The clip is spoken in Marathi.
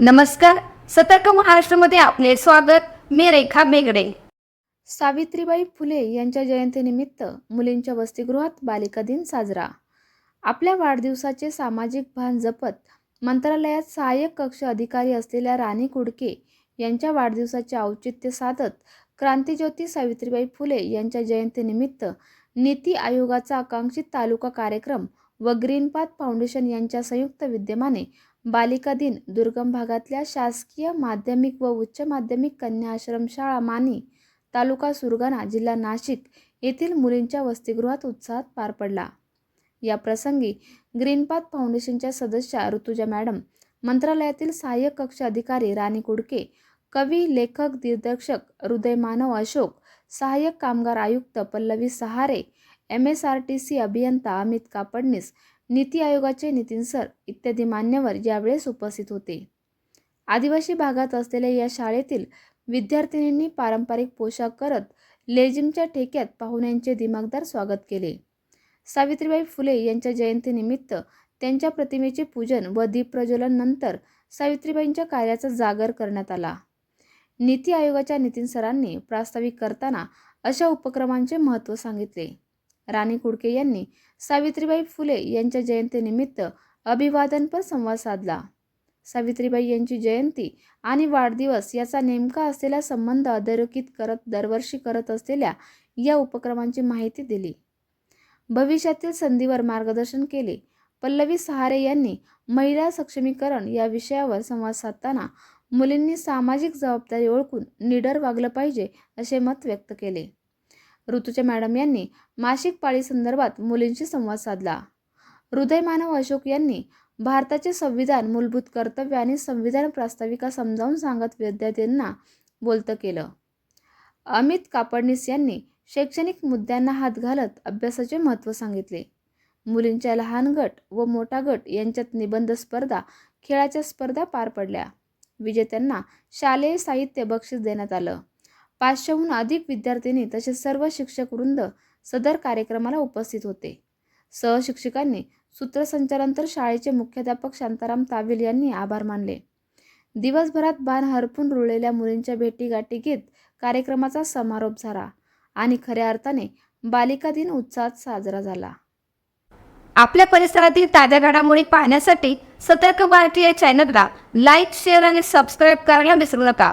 नमस्कार. सतर्क महाराष्ट्रामध्ये आपले स्वागत. मी रेखा बेगडे. सावित्रीबाई फुले यांच्या जयंतीनिमित्त मुलींच्या वसतिगृहात बालिका दिन साजरा. आपल्या वाढदिवसाचे सामाजिक भान जपत मंत्रालयात सहाय्यक कक्ष अधिकारी असलेल्या राणी कुडके यांच्या वाढदिवसाचे औचित्य साधत क्रांतीज्योती सावित्रीबाई फुले यांच्या जयंतीनिमित्त नीती आयोगाचा आकांक्षित तालुका कार्यक्रम व ग्रीनपाथ फाउंडेशन यांच्या संयुक्त विद्यमाने बालिका दिन दुर्गम भागातल्या शासकीय माध्यमिक व उच्च माध्यमिक कन्या आश्रमशाळा मानी तालुका सुरगाणा जिल्हा नाशिक येथील मुलींच्या वसतिगृहात उत्साहात पार पडला. या प्रसंगी ग्रीनपाथ फाउंडेशनच्या सदस्या ऋतुजा मॅडम मंत्रालयातील सहाय्यक कक्ष अधिकारी राणी कुडके कवी लेखक दिग्दर्शक हृदय मानव अशोक सहाय्यक कामगार आयुक्त Pallavi Sahare M S R T C अभियंता अमित कापडनीस नीती आयोगाचे नितीन सर इत्यादी मान्यवर यावेळेस उपस्थित होते. आदिवासी भागात असलेल्या या शाळेतील विद्यार्थिनींनी पारंपरिक पोशाख करत लेझिमच्या ठेक्यात पाहुण्यांचे दिमागदार स्वागत केले. सावित्रीबाई फुले यांच्या जयंतीनिमित्त त्यांच्या प्रतिमेचे पूजन व दीपप्रज्वलन नंतर सावित्रीबाईंच्या कार्याचा जागर करण्यात आला. नीती आयोगाच्या नितीन सरांनी प्रास्ताविक करताना अशा उपक्रमांचे महत्त्व सांगितले. राणी कुडके यांनी सावित्रीबाई फुले यांच्या जयंतीनिमित्त अभिवादनपर संवाद साधला. सावित्रीबाई यांची जयंती आणि वाढदिवस याचा नेमका असलेला संबंध अधोरेखित करत दरवर्षी करत असलेल्या या उपक्रमांची माहिती दिली. भविष्यातील संधीवर मार्गदर्शन केले. पल्लवी सहारे यांनी महिला सक्षमीकरण या विषयावर संवाद साधताना मुलींनी सामाजिक जबाबदारी ओळखून निडर वागलं पाहिजे असे मत व्यक्त केले. ऋतुजा मॅडम यांनी मासिक पाळीसंदर्भात मुलींशी संवाद साधला. हृदय मानव अशोक यांनी भारताचे संविधान मूलभूत कर्तव्य आणि संविधान प्रास्ताविका समजावून सांगत विद्यार्थ्यांना बोलतं केलं. अमित कापडनीस यांनी शैक्षणिक मुद्द्यांना हात घालत अभ्यासाचे महत्त्व सांगितले. मुलींच्या लहान गट व मोठा गट यांच्यात निबंध स्पर्धा खेळाच्या स्पर्धा पार पडल्या. विजेत्यांना शालेय साहित्य बक्षीस देण्यात आलं. पाचशेहून अधिक विद्यार्थिनी तसेच सर्व शिक्षक वृंद सदर कार्यक्रमाला उपस्थित होते. सहशिक्षिकांनी सूत्रसंचालन तर शाळेचे मुख्याध्यापक शांताराम ताविल यांनी आभार मानले. दिवसभरात बाण हरपून रुळलेल्या मुलींच्या भेटीगाठी घेत कार्यक्रमाचा समारोप झाला आणि खऱ्या अर्थाने बालिका दिन उत्साहात साजरा झाला. आपल्या परिसरातील ताज्या घडामोडी पाहण्यासाठी सतर्क भारतीय या चॅनलला लाईक शेअर आणि सबस्क्राईब करायला विसरू नका.